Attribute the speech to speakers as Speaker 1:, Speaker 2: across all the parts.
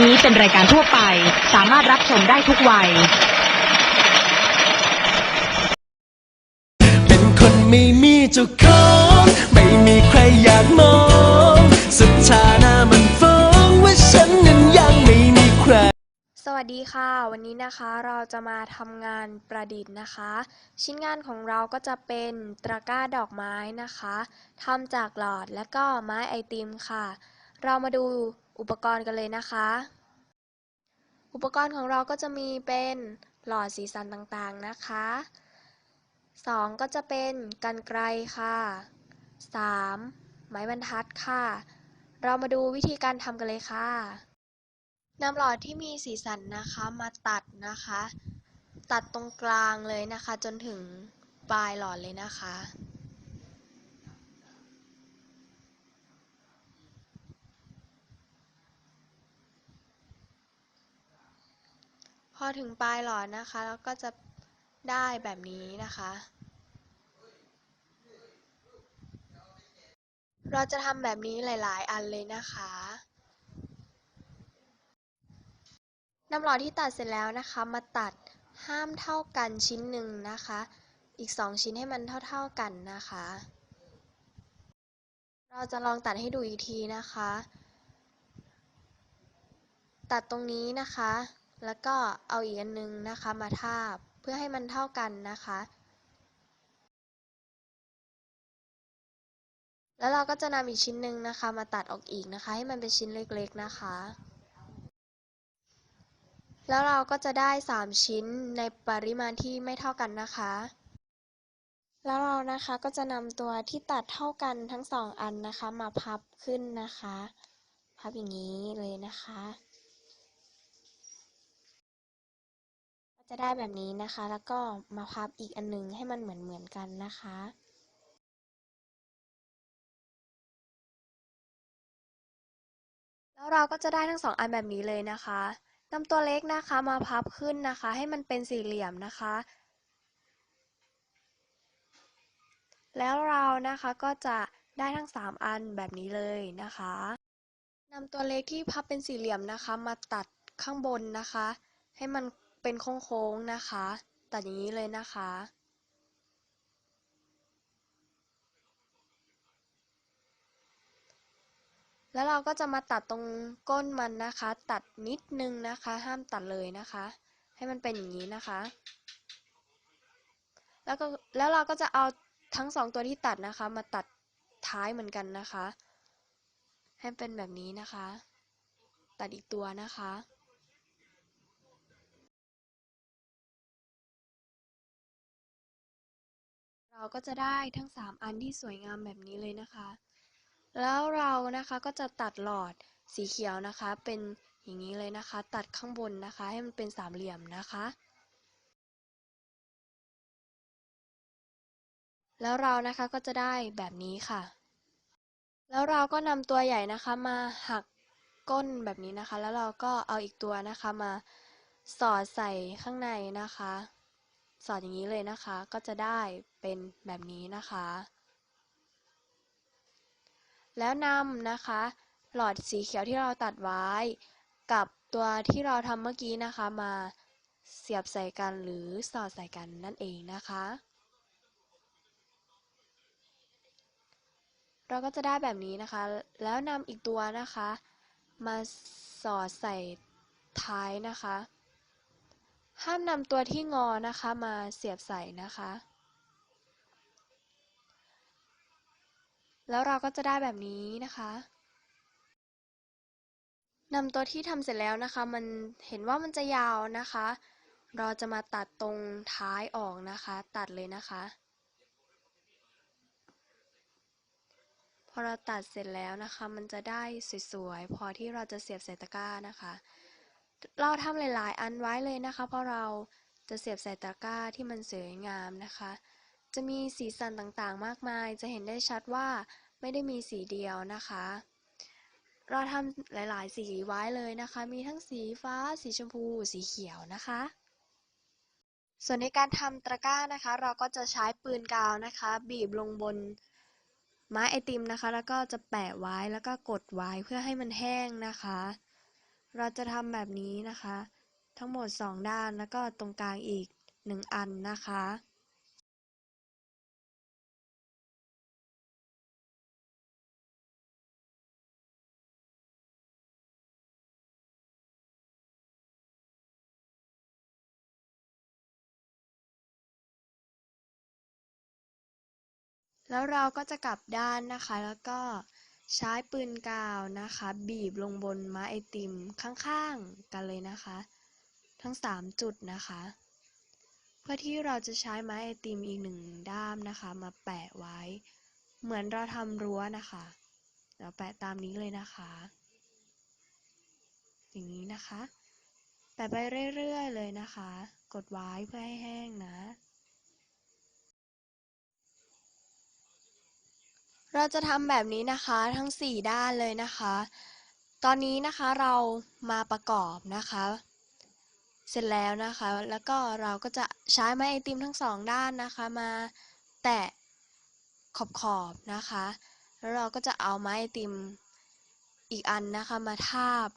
Speaker 1: นี้เป็นรายการทั่วไป สามารถรับชมได้ทุกวัย
Speaker 2: เป็นคนไม่มีเจ้าของไม่มีใครอยากมองสถานะมันฟ้องว่าฉันนั้นยังไม่มีใคร
Speaker 3: สวัสดีค่ะ วันนี้นะคะเราจะมาทำงานประดิษฐ์นะคะ ชิ้นงานของเราก็จะเป็นตะกร้าดอกไม้นะคะทำจากหลอดและก็ไม้ไอติมค่ะ เรามาดู อุปกรณ์กันเลยนะคะ อุปกรณ์ของเราก็จะมีเป็นหลอดสีสันต่างๆนะคะสองก็จะเป็นกันไกรค่ะสามไม้บรรทัดค่ะ เรามาดูวิธีการทำกันเลยค่ะนำหลอดที่มีสีสันนะคะมาตัดนะคะ ตัดตรงกลางเลยนะคะ จนถึงปลายหลอดเลยนะคะ พอถึงปลายหลอดนะคะ แล้วก็จะได้แบบนี้นะคะ เราจะทำแบบนี้หลาย ๆ อันเลยนะคะนำหลอดที่ตัดเสร็จแล้วนะคะ มาตัดห้ามเท่ากันชิ้นหนึ่งนะคะ อีกสองชิ้นให้มันเท่า ๆกันนะคะ เราจะลองตัดให้ดูอีกทีนะคะ ตัดตรงนี้นะคะ แล้วก็เอาอีกอันนึงนะคะมาทาบเพื่อให้มันเท่ากันนะคะ แล้วเราก็จะนำอีกชิ้นหนึ่งนะคะ มาตัดออกอีกนะคะ ให้มันเป็นชิ้นเล็กๆนะคะ แล้วเราก็จะได้ 3 ชิ้นในปริมาณที่ไม่เท่ากันนะคะ แล้วเรานะคะก็จะนำตัวที่ตัดเท่ากันทั้งสองอันนะคะ มาพับขึ้นนะคะ พับอย่างนี้เลยนะคะ จะได้แบบนี้นะคะ แล้วก็มาพับอีกอันนึงให้มันเหมือนเหมือนกันนะคะแล้วเราก็จะได้ทั้งสองอันแบบนี้เลยนะคะนำตัวเล็กนะคะมาพับขึ้นนะคะ ให้มันเป็นสี่เหลี่ยมนะคะ แล้วเรานะคะก็จะได้ทั้งสามอันแบบนี้เลยนะคะนำตัวเล็กที่พับเป็นสี่เหลี่ยมนะคะ มาตัดข้างบนนะคะ ให้มัน เป็นโค้งๆนะคะ ตัดอย่างนี้เลยนะคะ แล้วเราก็จะมาตัดตรงก้นมันนะคะ ตัดนิดนึงนะคะ ห้ามตัดเลยนะคะ ให้มันเป็นอย่างนี้นะคะ แล้วก็แล้วเราก็จะเอาทั้งสองตัวที่ตัดนะคะ มาตัดท้ายเหมือนกันนะคะ ให้เป็นแบบนี้นะคะ ตัดอีกตัวนะคะ เราก็จะได้ทั้งสามอันที่สวยงามแบบนี้เลยนะคะ แล้วเรานะคะก็จะตัดหลอดสีเขียวนะคะ เป็นอย่างนี้เลยนะคะ ตัดข้างบนนะคะ ให้มันเป็นสามเหลี่ยมนะคะ แล้วเรานะคะก็จะได้แบบนี้ค่ะ แล้วเราก็นำตัวใหญ่นะคะมาหักก้นแบบนี้นะคะ แล้วเราก็เอาอีกตัวนะคะมาสอดใส่ข้างในนะคะ สอดอย่างนี้เลยนะคะ ก็จะได้เป็นแบบนี้นะคะ แล้วนำนะคะ หลอดสีเขียวที่เราตัดไว้ กับตัวที่เราทำเมื่อกี้นะคะมาเสียบใส่กันหรือสอดใส่กันนั่นเองนะคะ เราก็จะได้แบบนี้นะคะ แล้วนำอีกตัวนะคะ มาสอดใส่ท้ายนะคะ ห้ามนำตัวที่งอนะคะมาเสียบใส่นะคะ แล้วเราก็จะได้แบบนี้นะคะนำตัวที่ทำเสร็จแล้วนะคะ มันเห็นว่ามันจะยาวนะคะ เราจะมาตัดตรงท้ายออกนะคะ ตัดเลยนะคะ พอเราตัดเสร็จแล้วนะคะ มันจะได้สวยๆ พอที่เราจะเสียบใส่ตะกร้านะคะ เราทำหลาย ๆ อันไว้เลยนะคะ เพราะเราจะเสียบใส่ตะกร้าที่มันสวยงามนะคะ จะมีสีสันต่างๆ มากมาย จะเห็นได้ชัดว่าไม่ได้มีสีเดียวนะคะ เราทำหลาย ๆ สีไว้เลยนะคะ มีทั้งสีฟ้า สีชมพู สีเขียวนะคะ ส่วนในการทำตะกร้านะคะ เราก็จะใช้ปืนกาวนะคะ บีบลงบนไม้ไอติมนะคะ แล้วก็จะแปะไว้แล้วก็กดไว้เพื่อให้มันแห้งนะคะ เราจะทำแบบนี้นะคะ ทั้งหมด 2 ด้านแล้วก็ตรงกลางอีก 1 อันนะคะแล้วเราก็จะกลับด้านนะคะ แล้วก็ ใช้ปืนกาวนะคะ บีบลงบนไม้ไอติมข้างๆกันเลยนะคะ ทั้ง 3 จุดนะคะ เพื่อที่เราจะใช้ไม้ไอติมอีกหนึ่งด้ามนะคะ มาแปะไว้ เหมือนเราทำรั้วนะคะเราแปะตามนี้เลยนะคะ อย่างนี้นะคะ แปะไปเรื่อยๆเลยนะคะ กดไว้เพื่อให้แห้งนะ เราจะทำแบบนี้นะคะทั้ง 4 ด้านเลยนะคะ ตอนนี้นะคะเรามาประกอบนะคะ เสร็จแล้วนะคะ แล้วก็เราก็จะใช้ไม้ไอติมทั้งสองด้านนะคะ มาแตะขอบขอบนะคะ แล้วเราก็จะเอาไม้ไอติมอีกอันนะคะมาทาบ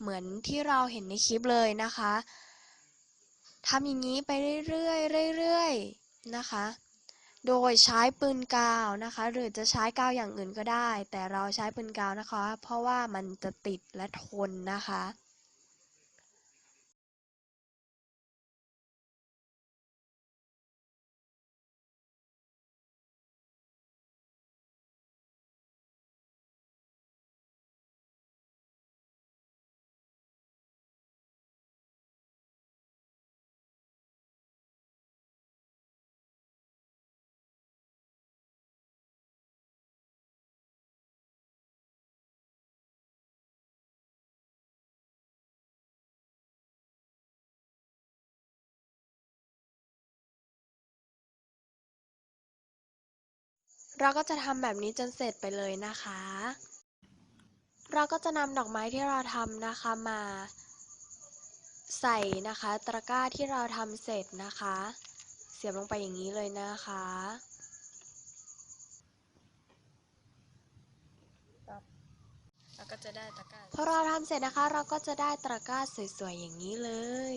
Speaker 3: เหมือนที่เราเห็นในคลิปเลยนะคะทำอย่างนี้ไปเรื่อยๆเรื่อยๆนะคะ โดยใช้ปืนกาวนะคะ หรือจะใช้กาวอย่างอื่นก็ได้ แต่เราใช้ปืนกาวนะคะ เพราะว่ามันจะติดและทนนะคะ เราก็จะทำแบบนี้จนเสร็จไปเลยนะคะ เราก็จะนำดอกไม้ที่เราทำนะคะมา ใส่นะคะตะกร้าที่เราทำเสร็จนะคะ เสียบลงไปอย่างนี้เลยนะคะ
Speaker 4: แล้วก็จะได้ตะกร้า
Speaker 3: พอเราทำเสร็จนะคะ เราก็จะได้ตะกร้าสวยๆอย่างนี้เลย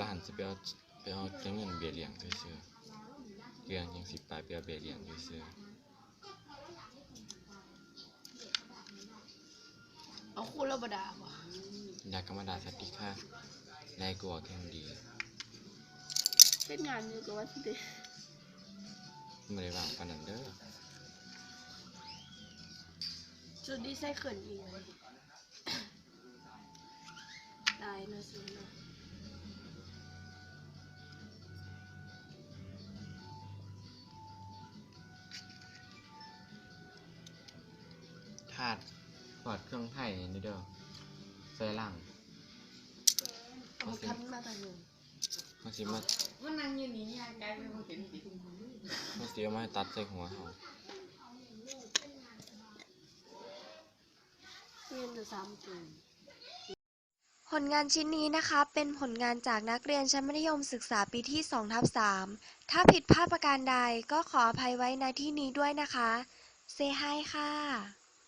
Speaker 5: ตัวหันสิไปเอาไปเอาจังเงินเบียเลี้ยงซื่อๆเรื่องยังสิไปไปเอาเบียเลี้ยงซื่อ
Speaker 4: เอาคู่แล้วบดาบ่
Speaker 5: ๆอยากกรรมดาสติค่ะนายกลัวแข่งดี
Speaker 4: เฮ็ดงานอยู่กับว่าสิเด้
Speaker 5: ไม่ได้วางปานนั้นเด้อ
Speaker 4: จุดดีไซเคิลอีกเลยได้นะสินะ
Speaker 5: ธาตุปอดเครื่องไทยนี่เด้อใส่ล่าง
Speaker 4: เอาคันมาทางนึง
Speaker 5: มันสิมา
Speaker 6: มันนั่งอยู่นี่ย่างไกลไปบ่เห็นสิ
Speaker 5: มันสิเอามาให้ตัดใส่หัวเฮา
Speaker 4: เรียนจะสามจุด
Speaker 3: ผลงานชิ้นนี้นะคะ เป็นผลงานจากนักเรียนชั้นมัธยมศึกษาปีที่2ทับ3ถ้าผิดพลาดประการใดก็ขออภัยไว้ในที่นี้ด้วยนะคะ เซฮายค่ะ